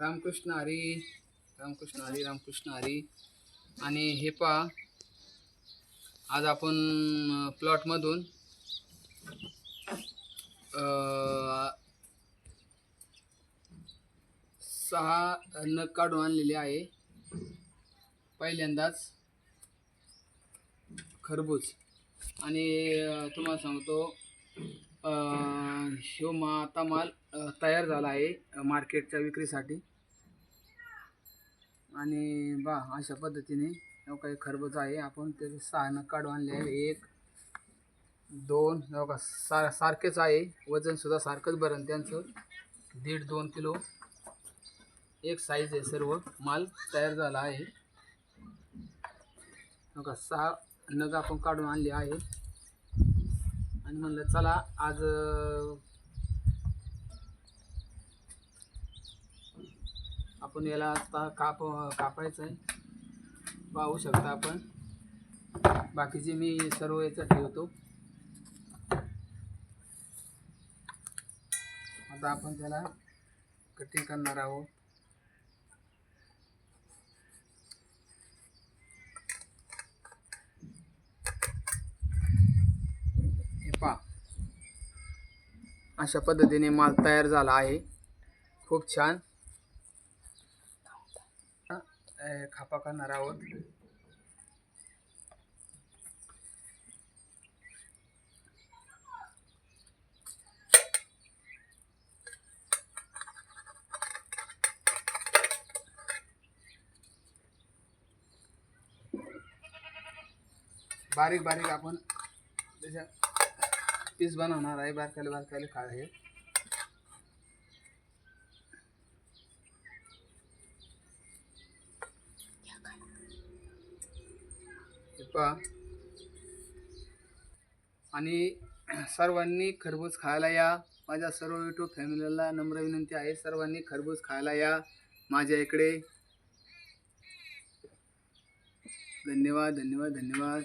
रामकृष्ण हरी रामकृष्ण हरी रामकृष्ण हरी. आणि हे पहा आज आपण प्लॉटमधून सहा नग काढून आणलेले आहे. पहिल्यांदाच खरबूज. आणि तुम्हाला सांगतो ह्यो मा आता माल तयार झाला आहे मार्केटच्या विक्रीसाठी. आणि बा अशा पद्धतीने काही खरबूज आहे आपण त्याचे सहा नग काढून आणले आहे. एक दोन का सार सारखेच आहे. वजनसुद्धा सारखंच बरं त्यांचं. दीड दोन किलो. एक साईज आहे सर्व. माल तयार झाला आहे. का सहा नग आपण काढून आणले आहे. आणि म्हणलं चला आज आपण याला आता काप कापायचं आहे पाहू शकता आपण. बाकीचे मी सर्व याच्यात ठेवतो. आता आपण त्याला कटिंग करणार आहोत हे पहा अशा पद्धतीने माल तयार झाला आहे. खूप छान. खापा करणार आहोत. बारीक बारीक आपण त्याच्या पीस बनवणार आहे बारकाले बारकाले काळ आहे. हे पहा. आणि सर्वांनी खरबूज खायला या. माझ्या सर्व युट्यूब फॅमिलीला नम्र विनंती आहे सर्वांनी खरबूज खायला या माझ्या इकडे. धन्यवाद धन्यवाद धन्यवाद.